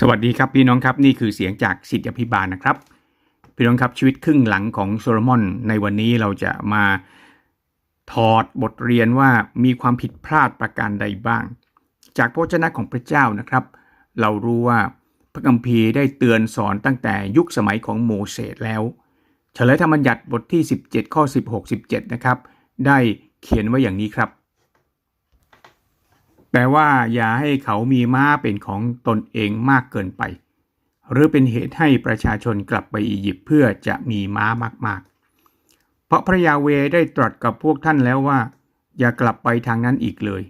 สวัสดีครับพี่น้องครับนี่คือเสียงจากสิทธิพิบาลนะครับ พี่น้องครับชีวิตครึ่งหลังของโซโลมอนในวันนี้เราจะมาถอดบทเรียนว่ามีความผิดพลาดประการใดบ้าง จากพระวจนะของพระเจ้านะครับ เรารู้ว่าพระคัมภีร์ได้เตือนสอนตั้งแต่ยุคสมัยของโมเสสแล้ว เฉลยธรรมบัญญัติบทที่ 17 ข้อ 16 17 นะครับ ได้เขียนไว้อย่างนี้ครับ แต่ว่าอย่าให้เขามีม้าเป็นของตนเองมากเกินไป หรือเป็นเหตุให้ประชาชนกลับไปอียิปต์เพื่อจะมีม้ามากๆ เพราะพระยาเวได้ตรัสกับพวกท่านแล้วว่า อย่ากลับไปทางนั้นอีกเลย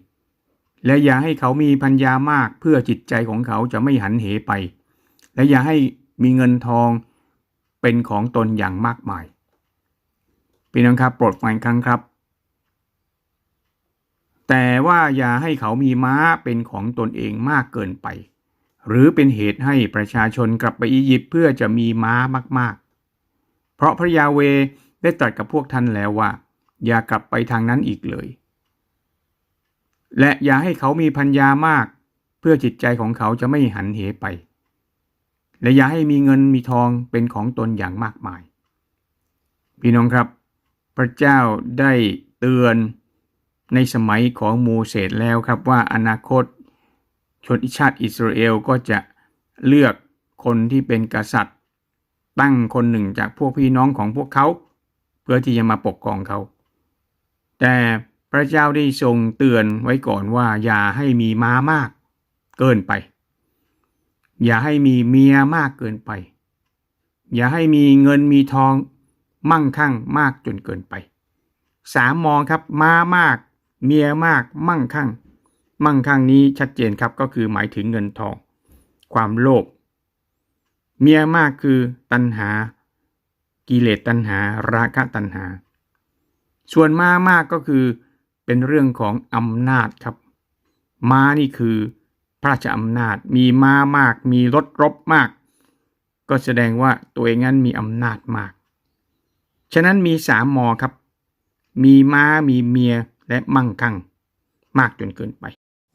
และอย่าให้เขามีพัญญามากเพื่อจิตใจของเขาจะไม่หันเหไป และอย่าให้มีเงินทองเป็นของตนอย่างมากมายพี่น้องครับโปรดฟังครั้งครับ แต่ว่าอย่าให้เขามีม้าเป็นของตนเองมากเกินไป หรือเป็นเหตุให้ประชาชนกลับไปอียิปต์เพื่อจะมีม้ามากๆ เพราะพระยาเวได้ตรัสกับพวกท่านแล้วว่า อย่ากลับไปทางนั้นอีกเลย และอย่าให้เขามีพัญญามาก เพื่อจิตใจของเขาจะไม่หันเหไป และอย่าให้มีเงินมีทองเป็นของตนอย่างมากมาย พี่น้องครับ พระเจ้าได้เตือน ในสมัยของโมเสสแล้วครับว่าอนาคต ชนชาติอิสราเอลก็จะเลือกคนที่เป็นกษัตริย์ ตั้งคนหนึ่งจากพวกพี่น้องของพวกเขา เพื่อที่จะมาปกครองเขา แต่พระเจ้าได้ทรงเตือนไว้ก่อนว่า อย่าให้มีม้ามากเกินไป อย่าให้มีเมียมากเกินไป อย่าให้มีเงินมีทองมั่งคั่งมากจนเกินไปสามมองครับม้ามาก เมียมากมั่งคั่ง มั่งคั่งนี้ชัดเจนครับก็คือหมายถึงเงินทอง ความโลภเมียมากคือตัณหา กิเลสตัณหา ราคะตัณหา ส่วนมามากก็คือเป็นเรื่องของอำนาจครับ ม้านี่คือพระราชอำนาจมีม้ามาก มีรถรบมาก ก็แสดงว่าตัวเองนั้นมีอำนาจมาก ฉะนั้นมีสามมอครับ มีม้ามีเมีย และมั่งคั่งมากจนเกินไป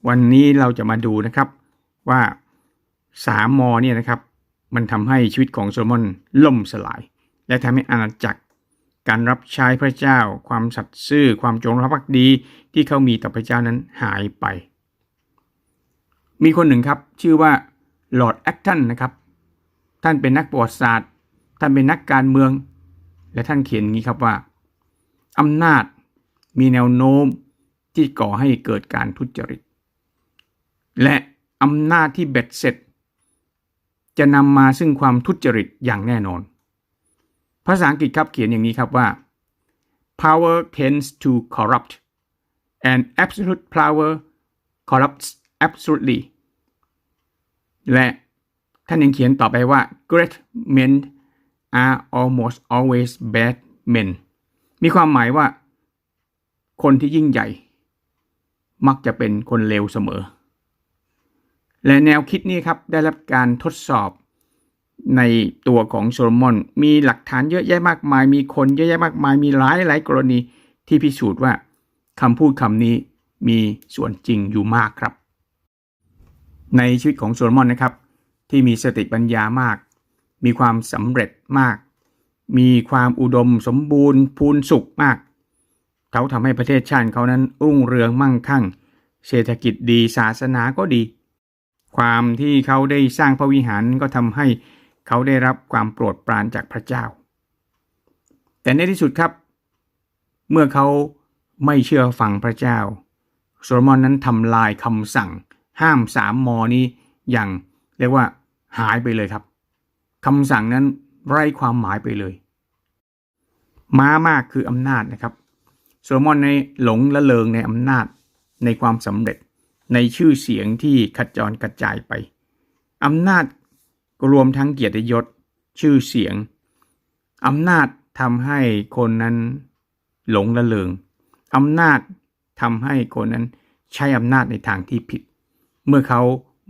วันนี้เราจะมาดูนะครับว่าสามมอเนี่ยนะครับ มันทำให้ชีวิตของโซโลมอนล่มสลาย และทำให้อาณาจักร การรับใช้พระเจ้า ความสัตย์ซื่อ ความจงรักภักดีที่เขามีต่อพระเจ้านั้นหายไป มีคนหนึ่งครับ ชื่อว่าลอร์ดแอคตันนะครับ ท่านเป็นนักประวัติศาสตร์ ท่านเป็นนักการเมือง และท่านเขียนงี้ครับว่าอำนาจ มีแนวโน้มที่ก่อให้เกิดการทุจริต และอำนาจที่เบ็ดเสร็จ จะนำมาซึ่งความทุจริตอย่างแน่นอน ภาษาอังกฤษครับเขียนอย่างนี้ครับว่า power tends to corrupt and absolute power corrupts absolutely และท่านยังเขียนต่อไปว่า great men are almost always bad men มีความหมายว่า คนที่ยิ่งใหญ่ มักจะเป็นคนเลวเสมอ และแนวคิดนี้ครับได้รับการทดสอบในตัวของโซโลมอน มีหลักฐานเยอะแยะมากมาย มีคนเยอะแยะมากมาย มีหลายหลายกรณีที่พิสูจน์ว่าคำพูดคำนี้มีส่วนจริงอยู่มากครับ ในชีวิตของโซโลมอนนะครับ ที่มีสติปัญญามาก มีความสำเร็จมาก มีความอุดมสมบูรณ์พูนสุขมาก เขาทำให้ประเทศชาติเขานั้นรุ่งเรืองมั่งคั่ง เศรษฐกิจดีศาสนาก็ดี ความที่เขาได้สร้างพระวิหารก็ทำให้เขาได้รับความโปรดปรานจากพระเจ้า แต่ในที่สุดครับ เมื่อเขาไม่เชื่อฟังพระเจ้าโซโลมอนนั้นทำลายคำสั่ง ห้ามสามมอนี้อย่างเรียกว่าหายไปเลยครับคำสั่งนั้นไร้ความหมายไปเลย ม้ามากคืออำนาจนะครับ โซโลมอนในหลงละเลงในอำนาจในความสำเร็จในชื่อเสียงที่ขจรกระจายไปอำนาจรวมทั้งเกียรติยศชื่อเสียงอำนาจทำให้คนนั้นหลงละเลงอำนาจทำให้คนนั้นใช้อำนาจในทางที่ผิด เมื่อเขา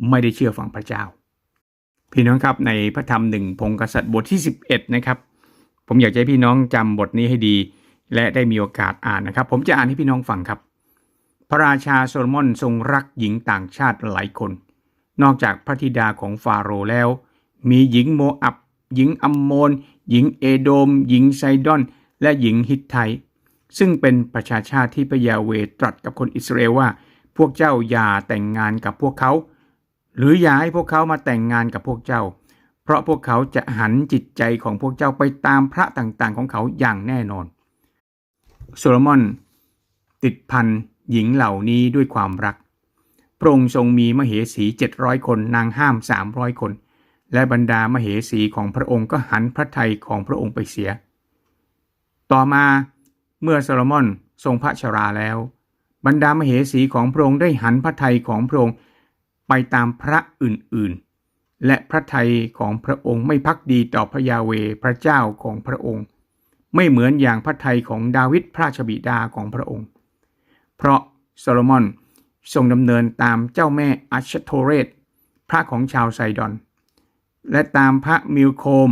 ไม่ได้เชื่อฟังพระเจ้า พี่น้องครับในพระธรรมหนึ่งพงกษัตริย์บทที่ 11 นะครับ ผมอยากให้พี่น้องจำบทนี้ให้ดี และได้มีโอกาสอ่านนะครับ ผมจะอ่านให้พี่น้องฟังครับ พระราชาโซโลมอนทรงรักหญิงต่างชาติหลายคน นอกจากพระธิดาของฟาโรห์แล้ว มีหญิงโมอับ หญิงอัมโมน หญิงเอโดม หญิงไซดอน และหญิงฮิตไทซึ่งเป็นประชาชาติที่พระยาเวตรัสกับคนอิสราเอลว่า พวกเจ้าอย่าแต่งงานกับพวกเขา หรืออย่าให้พวกเขามาแต่งงานกับพวกเจ้า เพราะพวกเขาจะหันจิตใจของพวกเจ้าไปตามพระต่างๆของเขาอย่างแน่นอน โซโลมอน ติดพันหญิงเหล่านี้ด้วยความรัก พระองค์ทรงมีมเหสีเจ็ดร้อยคนนางห้ามสามร้อยคน และบรรดามเหสีของพระองค์ก็หันพระทัยของพระองค์ไปเสีย ต่อมาเมื่อโซโลมอนทรงพระชราแล้ว บรรดามเหสีของพระองค์ได้หันพระทัยของพระองค์ไปตามพระอื่นๆ และพระทัยของพระองค์ไม่พักดีต่อพระยาเวพระเจ้าของพระองค์ ไม่เหมือนอย่างพระทัยของดาวิดพระราชบิดาของพระองค์ เพราะโซโลมอนทรงดำเนินตามเจ้าแม่อัชโทเรต พระของชาวไซดอน และตามพระมิลโคม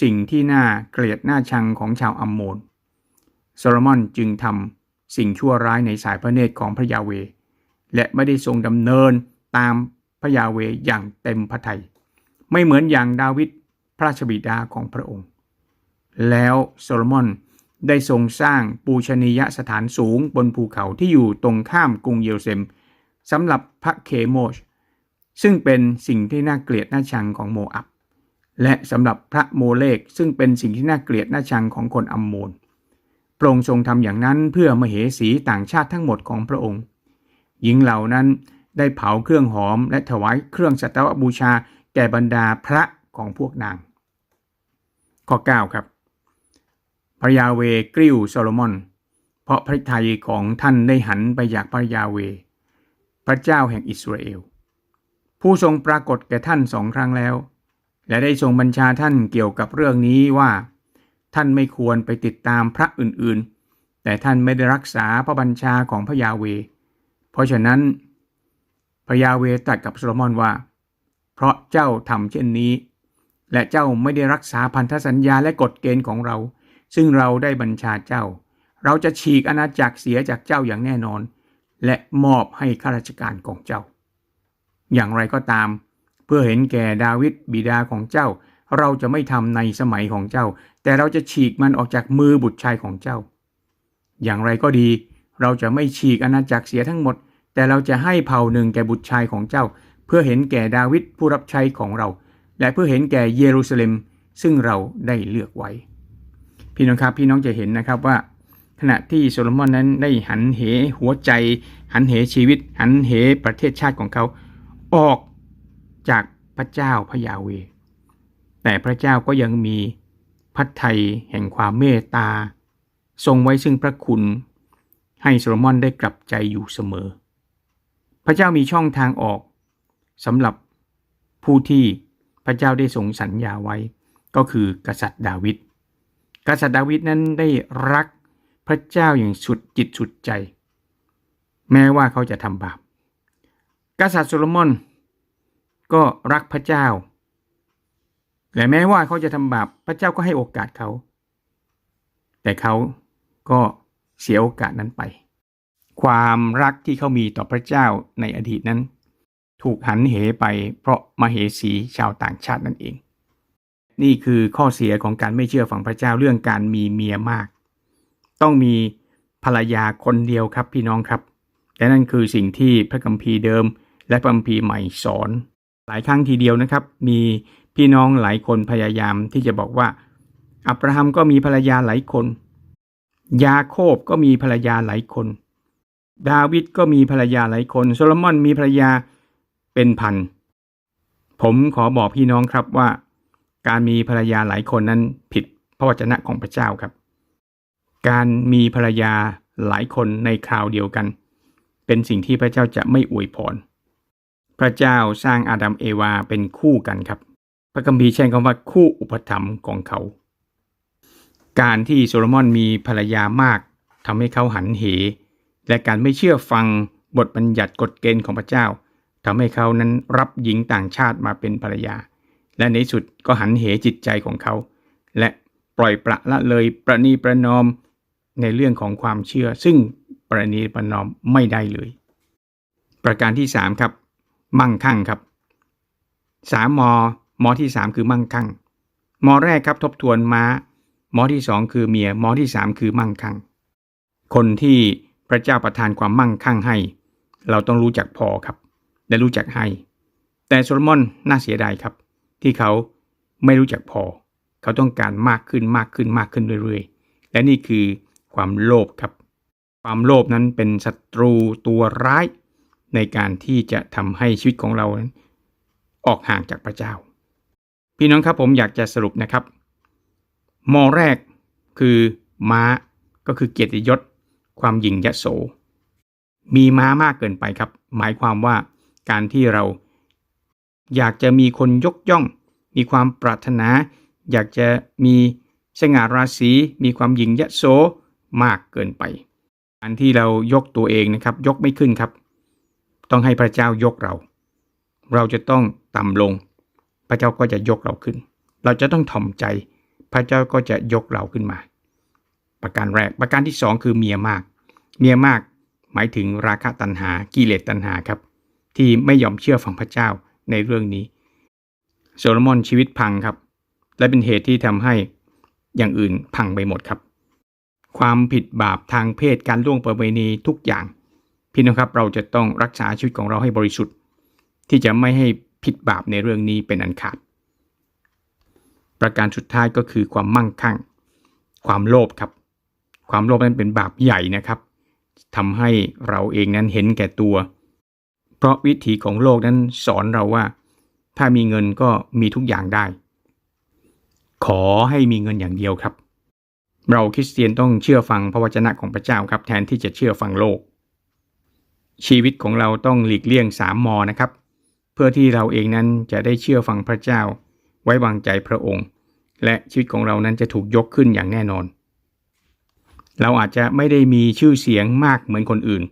สิ่งที่น่าเกลียดน่าชังของชาวอัมโมนโซโลมอนจึงทำสิ่งชั่วร้ายในสายพระเนตรของพระยาเว และไม่ได้ทรงดำเนินตามพระยาเวอย่างเต็มพระทยัยไม่เหมือนอย่างดาวิดพระราชบิดาของพระองค์ แล้วโซโลมอนได้ทรงสร้างปูชนียสถานสูงบนภูเขาที่อยู่ตรงข้ามกรุงเยรูซาเล็มสำหรับพระเคโมช ซึ่งเป็นสิ่งที่น่าเกลียดน่าชังของโมอับ และสำหรับพระโมเลกซึ่งเป็นสิ่งที่น่าเกลียดน่าชังของคนอัมโมนพระองค์ทรงทำอย่างนั้นเพื่อมเหสีต่างชาติทั้งหมดของพระองค์ หญิงเหล่านั้นได้เผาเครื่องหอมและถวายเครื่องสัตวบูชาแก่บรรดาพระของพวกนาง ข้อ 9 ครับ พระยาเวกริ้วโซโลมอน เพราะพระทัยของท่านได้หันไปจากพระยาเว พระเจ้าแห่งอิสราเอล ผู้ทรงปรากฏแก่ท่านสองครั้งแล้ว และได้ทรงบัญชาท่านเกี่ยวกับเรื่องนี้ว่า ท่านไม่ควรไปติดตามพระอื่นๆ แต่ท่านไม่ได้รักษาพระบัญชาของพระยาเว เพราะฉะนั้น พระยาเวตรัสกับโซโลมอนว่า เพราะเจ้าทำเช่นนี้ และเจ้าไม่ได้รักษาพันธสัญญาและกฎเกณฑ์ของเรา ซึ่งเราได้บัญชาเจ้า เราจะฉีกอาณาจักรเสียจากเจ้าอย่างแน่นอน และมอบให้ข้าราชการของเจ้า อย่างไรก็ตาม เพื่อเห็นแก่ดาวิดบิดาของเจ้า เราจะไม่ทำในสมัยของเจ้า แต่เราจะฉีกมันออกจากมือบุตรชายของเจ้า อย่างไรก็ดี เราจะไม่ฉีกอาณาจักรเสียทั้งหมด แต่เราจะให้เผ่าหนึ่งแก่บุตรชายของเจ้า เพื่อเห็นแก่ดาวิดผู้รับใช้ของเรา และเพื่อเห็นแก่เยรูซาเล็ม ซึ่งเราได้เลือกไว้ พี่น้องครับพี่น้องจะเห็นนะครับว่าขณะที่โซโลมอนนั้นได้หันเหหัวใจ หันเหชีวิต หันเหประเทศชาติของเขาออกจากพระเจ้าพระยาเว แต่พระเจ้าก็ยังมีพระทัยแห่งความเมตตา ทรงไว้ซึ่งพระคุณ ให้โซโลมอนได้กลับใจอยู่เสมอ พระเจ้ามีช่องทางออกสำหรับผู้ที่พระเจ้าได้ทรงสัญญาไว้ ก็คือกษัตริย์ดาวิด กษัตริย์ดาวิดนั้นได้รักพระเจ้าอย่างสุดจิตสุดใจ แม้ว่าเขาจะทำบาป กษัตริย์โซโลมอนก็รักพระเจ้า และแม้ว่าเขาจะทำบาป พระเจ้าก็ให้โอกาสเขา แต่เขาก็เสียโอกาสนั้นไป ความรักที่เขามีต่อพระเจ้าในอดีตนั้น ถูกหันเหไปเพราะมาเหสีชาวต่างชาตินั่นเอง นี่คือข้อเสียของการไม่เชื่อฝังพระเจ้าเรื่องการมีเมียมาก ต้องมีภรรยาคนเดียวครับพี่น้องครับ และนั่นคือสิ่งที่พระคัมภีร์เดิม และพระคัมภีร์ใหม่สอน หลายครั้งทีเดียวนะครับ มีพี่น้องหลายคนพยายามที่จะบอกว่า อับราฮัมก็มีภรรยาหลายคน ยาโคบก็มีภรรยาหลายคน ดาวิดก็มีภรรยาหลายคน โซโลมอนมีภรรยาเป็นพัน ผมขอบอกพี่น้องครับว่า การมีภรรยาหลายคนนั้นผิดพระวจนะของพระเจ้าครับ การมีภรรยาหลายคนในคราวเดียวกัน เป็นสิ่งที่พระเจ้าจะไม่อวยพร พระเจ้าสร้างอาดัมเอวาเป็นคู่กันครับ พระคัมภีร์ใช้คำว่าคู่อุปถัมภ์ของเขา การที่โซโลมอนมีภรรยามากทำให้เขาหันเห และการไม่เชื่อฟังบทบัญญัติกฎเกณฑ์ของพระเจ้าทำให้เขานั้นรับหญิงต่างชาติมาเป็นภรรยา และในสุดก็หันเหจิตใจของเขา และปล่อยประละเลยประนีประนอมในเรื่องของความเชื่อ ซึ่งประนีประนอมไม่ได้เลย ประการที่ 3 ครับ มั่งคั่งครับสามมอมอที่สามคือมั่งคั่งมอแรกครับทบทวนม้ามอที่สองคือเมียมอที่สามคือมั่งคั่งคนที่พระเจ้าประทานความมั่งคั่งให้ เราต้องรู้จักพอครับ และรู้จักให้ แต่โซโลมอนน่าเสียดายครับ ที่เขาไม่รู้จักพอ เขาต้องการมากขึ้นมากขึ้นมากขึ้นเรื่อยๆ และนี่คือความโลภครับ ความโลภนั้นเป็นศัตรูตัวร้ายในการที่จะทำให้ชีวิตของเรานั้นออกห่างจากพระเจ้า พี่น้องครับผมอยากจะสรุปนะครับ มอแรกคือม้าก็คือเกียรติยศ ความหยิ่งยโส มีม้ามากเกินไปครับ หมายความว่าการที่เรา อยากจะมีคนยกย่อง มีความปรารถนา อยากจะมีสง่าราศีมีความหยิ่งยโสมากเกินไปการที่เรายกตัวเองนะครับ ยกไม่ขึ้นครับ ต้องให้พระเจ้ายกเรา เราจะต้องต่ำลง พระเจ้าก็จะยกเราขึ้น เราจะต้องถ่อมใจ พระเจ้าก็จะยกเราขึ้นมา ประการแรกประการที่สองคือเมียมาก เมียมากหมายถึงราคะตัณหากิเลสตัณหาครับ ที่ไม่ยอมเชื่อฟังพระเจ้า ในเรื่องนี้ โซโลมอนชีวิตพังครับ และเป็นเหตุที่ทำให้อย่างอื่นพังไปหมดครับ ความผิดบาปทางเพศการล่วงประเวณีทุกอย่าง พี่น้องครับเราจะต้องรักษาชีวิตของเราให้บริสุทธิ์ ที่จะไม่ให้ผิดบาปในเรื่องนี้เป็นอันขาด ประการสุดท้ายก็คือความมั่งคั่ง ความโลภครับ ความโลภนั้นเป็นบาปใหญ่นะครับทำให้เราเองนั้นเห็นแก่ตัว ราะวิถีของโลกนั้นสอนเราว่า ถ้ามีเงินก็มีทุกอย่างได้ ขอให้มีเงินอย่างเดียวครับ เราคริสเตียนต้องเชื่อฟังพระวจนะของพระเจ้าครับ แทนที่จะเชื่อฟังโลก ชีวิตของเราต้องหลีกเลี่ยงสามมอนะครับ เพื่อที่เราเองนั้นจะได้เชื่อฟังพระเจ้า ไว้วางใจพระองค์ และชีวิตของเรานั้นจะถูกยกขึ้นอย่างแน่นอน เราอาจจะไม่ได้มีชื่อเสียงมากเหมือนคนอื่น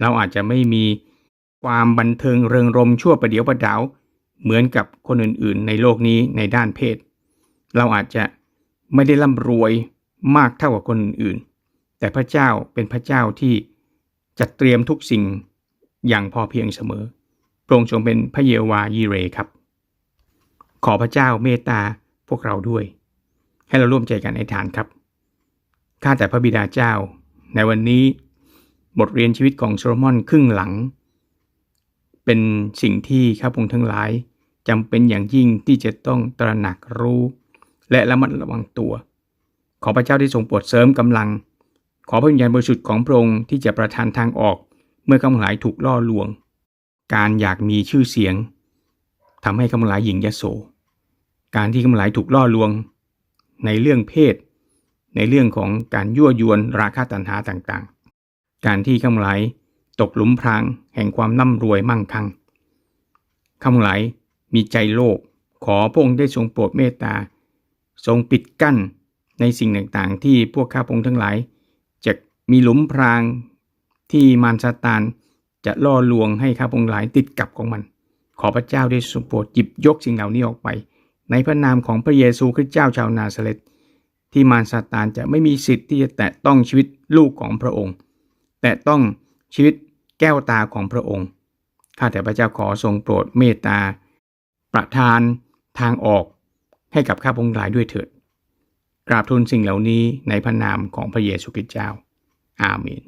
เราอาจจะไม่มี ความบันเทิงเริงรมชั่วประเดียวประดาว เหมือนกับคนอื่นๆ ในโลกนี้ในด้านเพศ เราอาจจะไม่ได้ร่ำรวยมากเท่ากับคนอื่นๆแต่พระเจ้าเป็นพระเจ้าที่จัดเตรียมทุกสิ่งอย่างพอเพียงเสมอพรงค์ทรงเป็นพระเยโวายีเรครับ ขอพระเจ้าเมตตาพวกเราด้วย ให้เราร่วมใจกันในฐานครับ ข้าแต่พระบิดาเจ้า ในวันนี้ บทเรียนชีวิตของโซโลมอนครึ่งหลัง เป็นสิ่งที่ข้าพงทั้งหลายจำเป็นอย่างยิ่งที่จะต้องตระหนักรู้ และระมัดระวังตัว ขอพระเจ้าที่ทรงโปรดเสริมกำลัง ขอพระวิญญาณบริสุทธิ์ของพระองค์ที่จะประทานทางออกเมื่อข้าพงหลายถูกล่อลวง การอยากมีชื่อเสียงทำให้ข้าพงหลายหญิงยโส การที่ข้าพงหลายถูกล่อลวง ในเรื่องเพศ ในเรื่องของการยั่วยวนราคะตัณหาต่างๆ การที่ข้าพงหลาย ตกหลุมพรางแห่งความร่ำรวยมั่งคั่งข้าพงหลายมีใจโลภขอพระองค์ได้ทรงโปรดเมตตา ทรงปิดกั้นในสิ่งต่างๆ ที่พวกข้าพงทั้งหลายจะมีหลุมพรางที่มารซาตานจะล่อลวงให้ข้าพงหลายติดกับของมัน ขอพระเจ้าได้ทรงโปรดหยิบยกสิ่งเหล่านี้ออกไป ในพระนามของพระเยซูคริสต์เจ้าชาวนาซาเรตที่มารซาตานจะไม่มีสิทธิ์ที่จะแตะต้องชีวิตลูกของพระองค์ แต่ต้อง ชีวิตแก้วตาของพระองค์ ข้าแต่พระเจ้าขอทรงโปรดเมตตา ประทานทางออกให้กับข้าพงศ์หลายด้วยเถิด กราบทูลสิ่งเหล่านี้ในพระนามของพระเยซูคริสต์เจ้า อาเมน